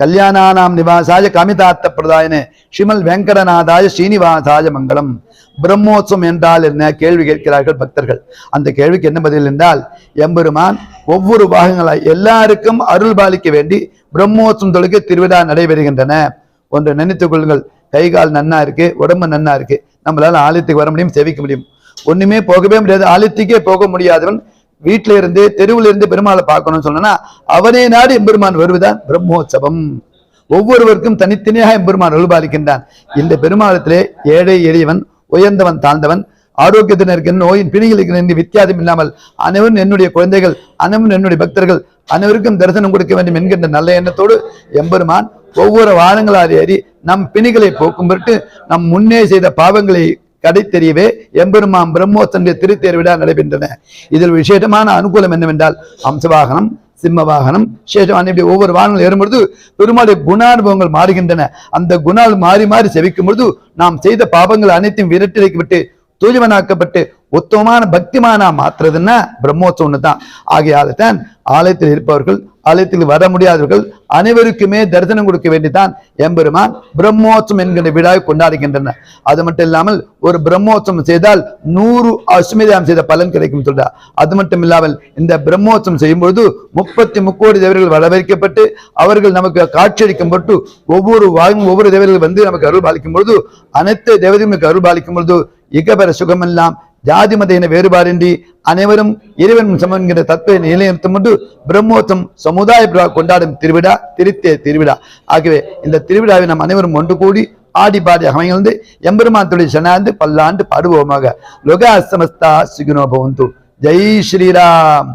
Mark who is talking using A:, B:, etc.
A: கல்யாணானாம் நிவாசாய காமிதார்த்த பிரதாயனே ஸ்ரீமல் வெங்கடநாதாய ஸ்ரீனிவாசாய மங்களம் பிரம்மோத்சவம் என்றால் என்ன கேள்வி கேட்கிறார்கள் பக்தர்கள் அந்த கேள்விக்கு என்ன பதில் என்றால் எம்பெருமான் ஒவ்வொரு பாகங்களாய் எல்லாருக்கும் அருள் பாலிக்க வேண்டி பிரம்மோத்சவம் தொழுக்கு திருவிழா நடைபெறுகின்றன ஒன்று நினைத்துக் கொள்ளுங்கள் கை கால் நன்னா இருக்கு உடம்பு நன்னா இருக்கு நம்மளால ஆலயத்துக்கு வர முடியும் சேவிக்க முடியும் ஒண்ணுமே போகவே முடியாது ஆலயத்துக்கே போக முடியாதவன் வீட்டில இருந்து தெருவில் இருந்து பெருமாளை பார்க்கணும்னு சொன்னா அவனே நாடு எம்பெருமான் வருவதான் பிரம்மோற்சவம் ஒவ்வொருவருக்கும் தனித்தனியாக எம்பெருமான் அருள்பாலிக்கின்றான் இந்த பெருமாளத்திலே ஏழை எளியவன் உயர்ந்தவன் தாழ்ந்தவன் ஆரோக்கியத்தினருக்கு நோயின் பிணிகளுக்கு நின்று வித்தியாசம் இல்லாமல் அனைவரும் என்னுடைய குழந்தைகள் அனைவரும் என்னுடைய பக்தர்கள் அனைவருக்கும் தரிசனம் கொடுக்க வேண்டும் என்கின்ற நல்ல எண்ணத்தோடு எம்பெருமான் ஒவ்வொரு வானங்களால் ஏறி நம் பிணிகளை போக்கும் பொருட்டு நம் முன்னே செய்த பாவங்களை கடை தெரியவே எம்பெருமான் பிரம்மோத்தனுடைய திருத்தேர் விழா நடைபெற்றன. இதில் விசேஷமான அனுகூலம் என்னவென்றால் அம்சவாகனம் சிம்ம வாகனம் சேஷவாகனம் இப்படி ஒவ்வொரு வாகனங்கள் ஏறும்பொழுது பெருமாளுடைய குணானுபவங்கள் மாறுகின்றன. அந்த குணால் மாறி மாறி செவிக்கும் பொழுது நாம் செய்த பாவங்கள் அனைத்தையும் விரட்டிவிட்டு தூய்மனாக்கப்பட்டு உத்தமமான பக்திமானா மாற்றுறதுன்னா பிரம்மோற்சவம்னு தான் ஆகையால் தான் ஆலயத்தில் இருப்பவர்கள் ஆலயத்தில் வர முடியாதவர்கள் அனைவருக்குமே தரிசனம் கொடுக்க வேண்டிதான் எம்பெருமான் பிரம்மோற்சவம் என்கின்ற விழாவை கொண்டாடுகின்றனர். அது மட்டும் இல்லாமல் ஒரு பிரம்மோற்சவம் செய்தால் நூறு அஸ்மிதாம் செய்த பலன் கிடைக்கும் சொல்றார். அது மட்டும் இல்லாமல் இந்த பிரம்மோற்சவம் செய்யும் பொழுது முப்பத்தி முக்கோடி தேவர்கள் வரவேற்கப்பட்டு அவர்கள் நமக்கு காட்சியளிக்கும் ஒவ்வொரு வாயும் ஒவ்வொரு தேவர்கள் வந்து நமக்கு அருள் பாலிக்கும் பொழுது அனைத்து தேவதையும் அருள் பாலிக்கும் பொழுது இகபர சுகமெல்லாம் ஜாதி மத வேறுபாடின்றி அனைவரும் இறைவன் சமம் என்கிற தத்துவ நிலைநிறுத்தம் கொண்டு பிரம்மோத்தம் சமுதாய கொண்டாடும் திருவிழா திருத்தே திருவிழா. ஆகவே இந்த திருவிழாவை நாம் அனைவரும் ஒன்று கூடி ஆடி பாடி அமைந்து எம்பெருமாத்துடைய சனாந்து பல்லாண்டு பாடுவோமாக. லோகா சமஸ்தா சுகினோ பவந்து. ஜெய் ஸ்ரீராம்.